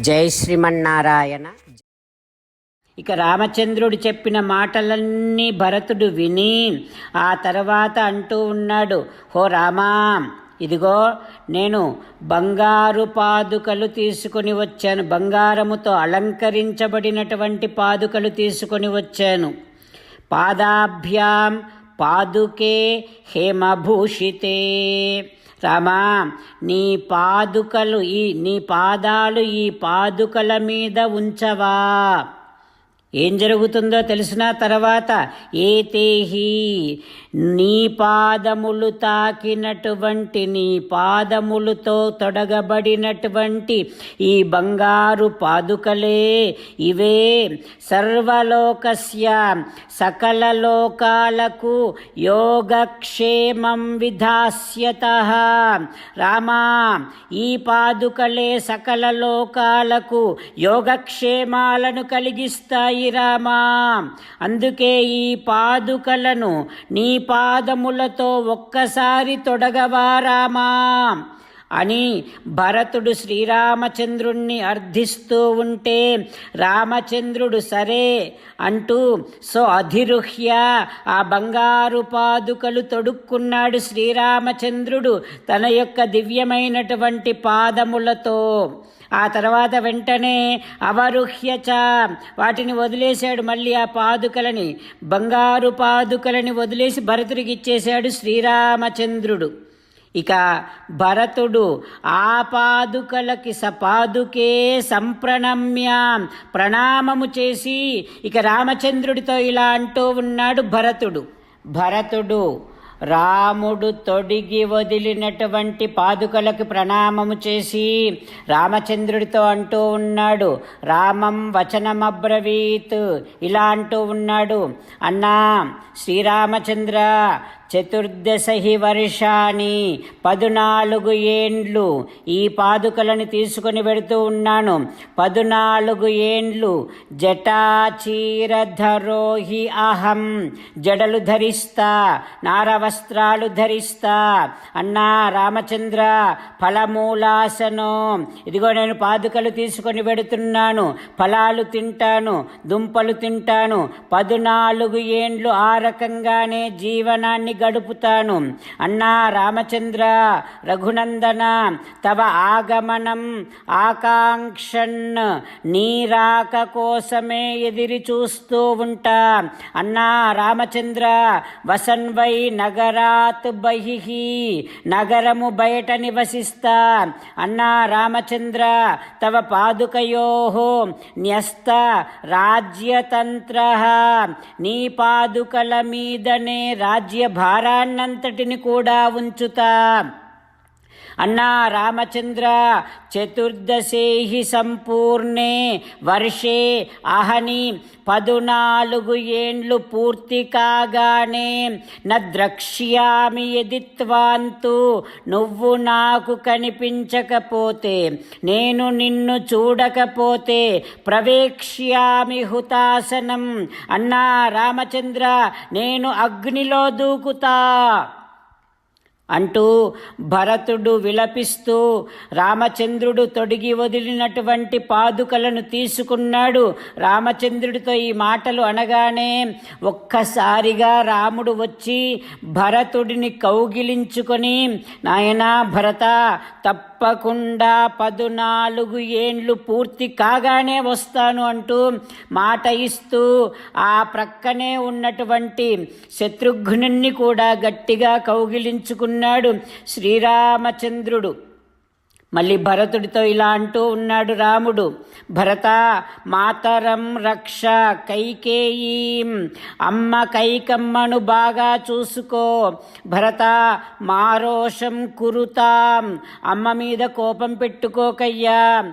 జై శ్రీమన్నారాయణ. ఇక రామచంద్రుడు చెప్పిన మాటలన్నీ భరతుడు విని ఆ తర్వాత అంటూ ఉన్నాడు హో రామా ఇదిగో నేను బంగారు పాదుకలు తీసుకొని వచ్చాను. బంగారముతో అలంకరించబడినటువంటి పాదుకలు తీసుకొని వచ్చాను. పాదాభ్యాం పాదుకే హేమభూషితే. రామా నీ పాదుకలు ఈ నీ పాదాలు ఈ పాదుకల మీద ఉంచవా? ఏం జరుగుతుందో తెలిసిన తర్వాత ఏతేహి నీ పాదములు తాకినటువంటి నీ పాదములతో తొడగబడినటువంటి ఈ బంగారు పాదుకలే ఇవే సర్వలోకస్య సకల లోకాలకు యోగక్షేమం విధాస్యత. రామా ఈ పాదుకలే సకల లోకాలకు యోగక్షేమాలను కలిగిస్తాయి. రామా. అందుకే ఈ పాదుకలను నీ పాదములతో ఒక్కసారి తొడగవా రామా. అని భరతుడు శ్రీరామచంద్రుణ్ణి అర్థిస్తూ ఉంటే రామచంద్రుడు సరే అంటూ సో అధిరుహ్య ఆ బంగారు పాదుకలు తొడుక్కున్నాడు శ్రీరామచంద్రుడు తన యొక్క దివ్యమైనటువంటి పాదములతో. ఆ తర్వాత వెంటనే అవరుహ్యచ వాటిని వదిలేశాడు మళ్ళీ ఆ పాదుకలని బంగారు పాదుకలని వదిలేసి భరతుడికి ఇచ్చేశాడు శ్రీరామచంద్రుడు. ఇక భరతుడు ఆ పాదుకలకి సపాదుకే సంప్రణమ్య ప్రణామము చేసి ఇక రామచంద్రుడితో ఇలా అంటూ ఉన్నాడు భరతుడు. భరతుడు రాముడు తొడిగి వదిలినటువంటి పాదుకలకు ప్రణామము చేసి రామచంద్రుడితో అంటూ ఉన్నాడు రామం వచనమబ్రవీత్ ఇలా అంటూ ఉన్నాడు అన్నా శ్రీరామచంద్ర చతుర్దశహి వర్షాని పదునాలుగు ఏండ్లు ఈ పాదుకలను తీసుకొని వెడుతూ ఉన్నాను. పదునాలుగు ఏండ్లు జటాచీరధరోహి అహం జడలు ధరిస్తా నారవస్త్రాలు ధరిస్తా. అన్నా రామచంద్ర ఫలమూలాసనం ఇదిగో నేను పాదుకలు తీసుకొని వెడుతున్నాను. ఫలాలు తింటాను దుంపలు తింటాను. పదునాలుగు ఏండ్లు ఆ రకంగానే జీవనాన్ని గడుపుతాను. అన్నా రామచంద్ర రఘునందన తవ ఆగమనం ఆకాంక్షన్ నీరాక కోసమే ఎదిరి చూస్తూ ఉంటా. అన్నా రామచంద్ర వసన్వై నగరాత్ బహిహి నగరము బయట నివసిస్తా. అన్నా రామచంద్ర తవ పాదుకయో న్యస్త రాజ్యతంత్ర. నీ పాదుకల మీదనే రాజ్య భారాన్నంతటిని కూడా ఉంచుతా. అన్నా రామచంద్ర చతుర్దశేహి సంపూర్ణే వర్షే అహని పదునాలుగు ఏండ్లు పూర్తి కాగానే నద్రక్ష్యామి ఎదిత్వాంతు. నువ్వు నాకు కనిపించకపోతే నేను నిన్ను చూడకపోతే ప్రవేక్ష్యామి హుతాసనం. అన్నా రామచంద్ర నేను అగ్నిలో దూకుతా. అంటూ భరతుడు విలపిస్తూ రామచంద్రుడు తొడిగి వదిలినటువంటి పాదుకలను తీసుకున్నాడు. రామచంద్రుడితో ఈ మాటలు అనగానే ఒక్కసారిగా రాముడు వచ్చి భరతుడిని కౌగిలించుకొని నాయనా భరత తప్పకుండా పదునాలుగు ఏండ్లు పూర్తి కాగానే వస్తాను అంటూ మాట ఇస్తూ ఆ ప్రక్కనే ఉన్నటువంటి శత్రుఘ్నుణ్ణి కూడా గట్టిగా కౌగిలించుకున్నాడు శ్రీరామచంద్రుడు. మళ్ళీ భరతుడితో ఇలా అంటూ ఉన్నాడు రాముడు. భరత మాతరం రక్ష కైకేయీం అమ్మ కైకమ్మను బాగా చూసుకో. భరత మారోషం కురుతాం అమ్మ మీద కోపం పెట్టుకోకయ్యా.